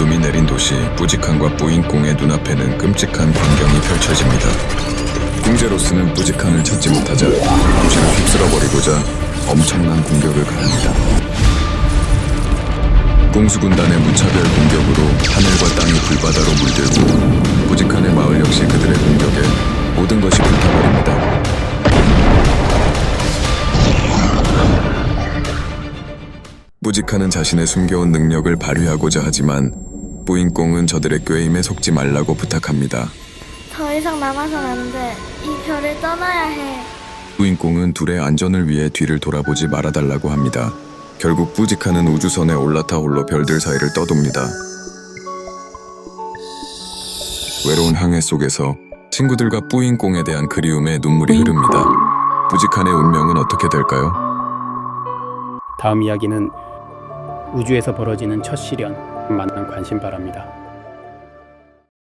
어둠이 내린 도시 뿌지칸과 뿌잉공의 눈앞에는 끔찍한 광경이 펼쳐집니다. 궁제로스는 뿌지칸을 찾지 못하자 도시를 휩쓸어버리고자 엄청난 공격을 가합니다. 공수군단의 무차별 공격으로 하늘과 땅이 불바다로 물들고 뿌지칸의 마을 역시 그들의 공격에 모든 것이 불타버립니다. 뿌지칸은 자신의 숨겨온 능력을 발휘하고자 하지만 뿌잉공은 저들의 꾀임에 속지 말라고 부탁합니다. 더 이상 남아선 안 돼. 이 별을 떠나야 해. 뿌잉공은 둘의 안전을 위해 뒤를 돌아보지 말아달라고 합니다. 결국 뿌지칸은 우주선에 올라타 홀로 별들 사이를 떠돕니다. 외로운 항해 속에서 친구들과 뿌잉공에 대한 그리움에 눈물이 흐릅니다. 뿌지칸의 운명은 어떻게 될까요? 다음 이야기는 우주에서 벌어지는 첫 시련 많은 관심 바랍니다.